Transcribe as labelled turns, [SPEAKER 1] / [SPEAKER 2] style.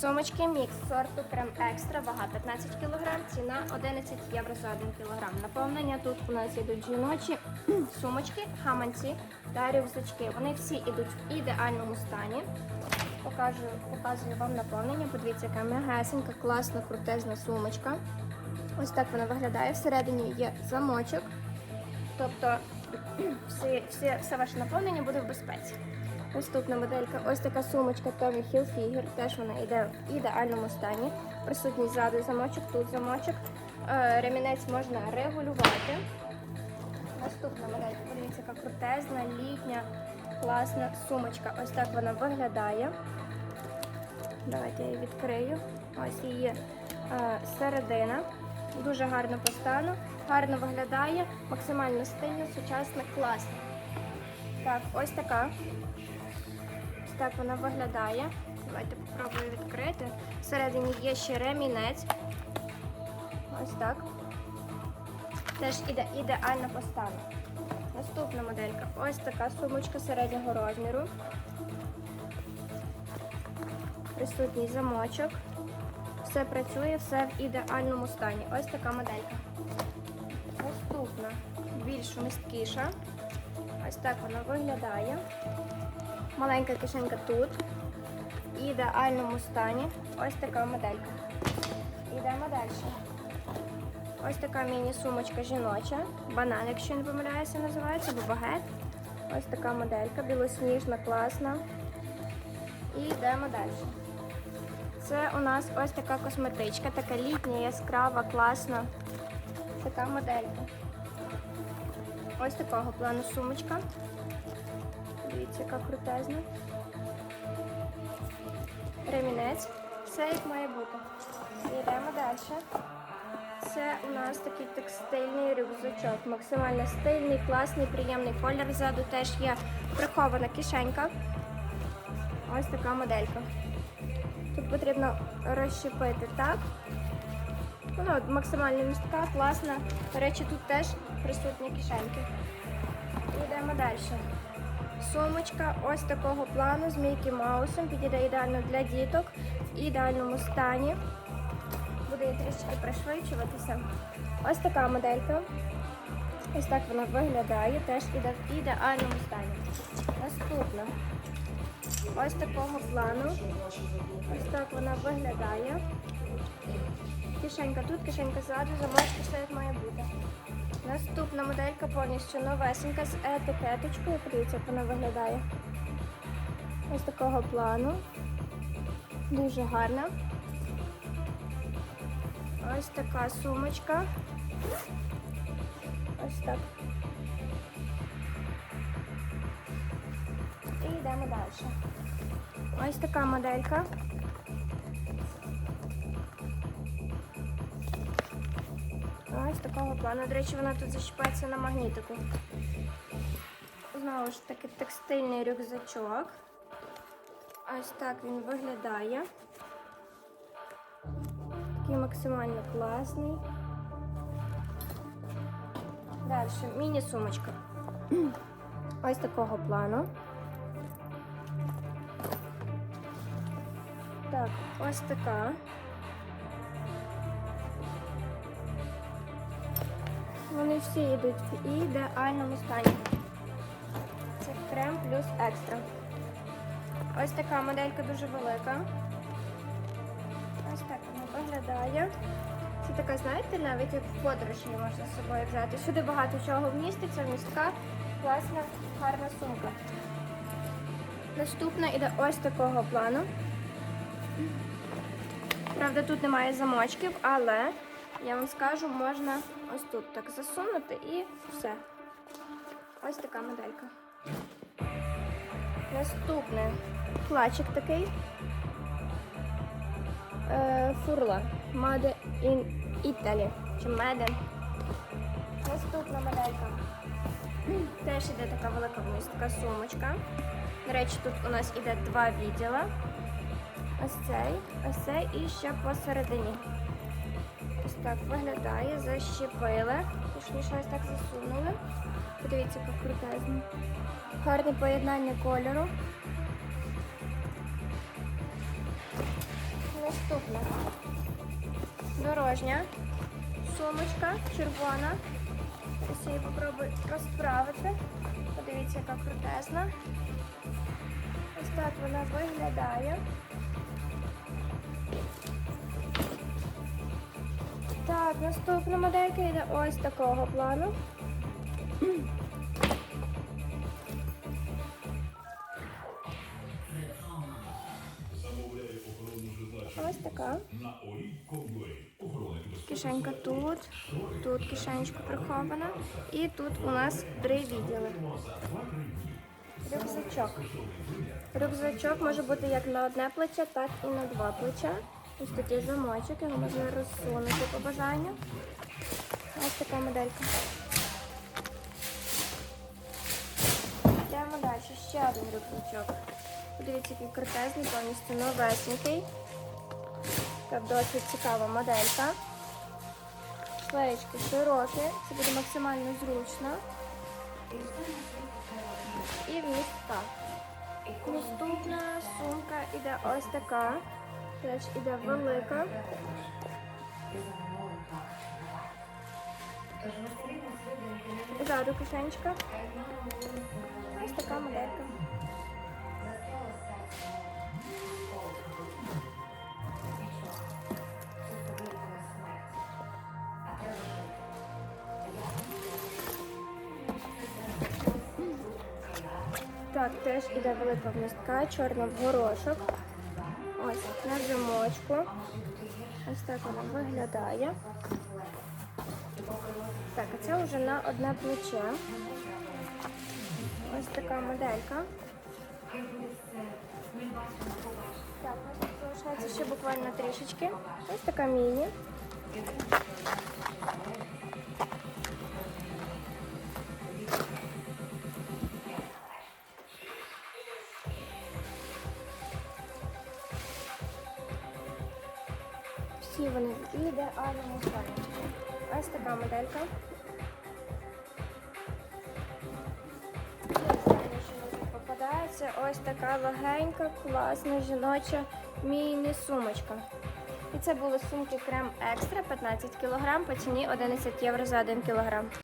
[SPEAKER 1] Сумочки мікс сорту крем екстра, вага 15 кг, ціна 11 євро за 1 кг. Наповнення тут у нас йдуть жіночі сумочки, гаманці та рюкзачки. Вони всі йдуть в ідеальному стані. Покажу, показую вам наповнення. Подивіться, яка м'ягесенька, класна, крутезна сумочка. Ось так вона виглядає. Всередині є замочок. Тобто всі, всі, все ваше наповнення буде в безпеці. Наступна моделька, ось така сумочка Tommy Hilfiger, теж вона йде в ідеальному стані. Присутній ззаду замочок, тут замочок. Е, Ремінець можна регулювати. Наступна моделька, подивіться, яка крутезна, літня, класна сумочка. Ось так вона виглядає. Давайте я її відкрию. Ось її е, середина. Дуже гарно по стану, гарно виглядає, максимально стильно, сучасно, класно. Так, ось така. Так вона виглядає. Давайте спробую відкрити. Всередині є ще ремінець. Ось так. Теж іде ідеально по. Наступна моделька. Ось така сумочка середнього розміру. Присутній замочок. Все працює, все в ідеальному стані. Ось така моделька. Наступна, більш місткіша. Ось так вона виглядає. Маленька кишенька тут. В ідеальному стані. Ось така моделька. Йдемо далі. Ось така міні-сумочка жіноча. Банан, якщо не помиляюся, називається, або багет. Ось така моделька, білосніжна, класна. І йдемо далі. Це у нас ось така косметичка, така літня, яскрава, класна. Така моделька. Ось такого плану сумочка. Дивіться, яка крутезна. Ремінець. Все як має бути. Йдемо далі. Це у нас такий текстильний рюкзачок. Максимально стильний, класний, приємний колір. Ззаду теж є прихована кишенька. Ось така моделька. Тут потрібно розщепити так. Воно от максимально містка, класна. До речі, тут теж присутні кишеньки. Йдемо далі. Сумочка ось такого плану з Мікі Маусом. Підійде ідеально для діток в ідеальному стані. Буде її трішки пришвидшуватися. Ось така моделька. Ось так вона виглядає, теж іде в ідеальному стані. Наступна. Ось такого плану. Ось так вона виглядає. Кишенька тут, кишенька ззаду, замочки все як має бути. Наступна моделька повністю новесенька з етикеточкою. Подивіться, як вона виглядає. Ось такого плану. Дуже гарна. Ось така сумочка. Ось так. І йдемо далі. Ось така моделька. Такого плану. До речі, вона тут зачіпається на магнітику. Знову ж таки текстильний рюкзачок. Ось так він виглядає. Такий максимально класний. Далі міні-сумочка. Ось такого плану. Так, ось така. Вони всі йдуть в ідеальному стані. Це крем плюс екстра. Ось така моделька дуже велика. Ось так вона виглядає. Це така, знаєте, навіть як в подорож її можна з собою взяти. Сюди багато чого вміститься, вмістка, класна, гарна сумка. Наступна іде ось такого плану. Правда, тут немає замочків, але я вам скажу, можна ось тут так засунути і все. Ось така моделька. Наступне плачик такий. Е, Фурла. Made in Italy. Чи Made. Наступна моделька. Теж іде така велика вмістка сумочка. До речі, тут у нас іде два відділа. Ось цей, ось цей і ще посередині. Так виглядає, защепили. Точніше, ось так засунули. Подивіться, як крутезно. Гарне поєднання кольору. Наступна дорожня сумочка червона. Ось її попробую розправити. Подивіться, яка крутезна. Ось так вона виглядає. Так, наступна моделька йде ось такого плану. Ось така. Кишенька тут, тут кишенечка прихована. І тут у нас три відділи. Рюкзачок. Рюкзачок може бути як на одне плече, так і на два плеча. Ось тут є замочок, його можна розсунути по бажанню. Ось така моделька. Йдемо далі. Ще один рюкзачок. Подивіться, який крутезний, повністю новесенький. Така досить цікава моделька. Плечки широкі, це буде максимально зручно. І вміст так. Наступна сумка іде ось така. Теж іде велика. Ззаду кишенечка. Ось така моделька. Так, теж іде велика вмістка, чорна в горошок. Ось на замочку. Ось так вона виглядає. Так, а це вже на одне плече. Ось така моделька. Так, залишається ще буквально трішечки. Ось така міні. Всі вони в ідеальному стані. Ось така моделька. Попадається, ось така легенька, класна жіноча міні-сумочка. І це були сумки Крем Екстра 15 кг по ціні 11 євро за 1 кг.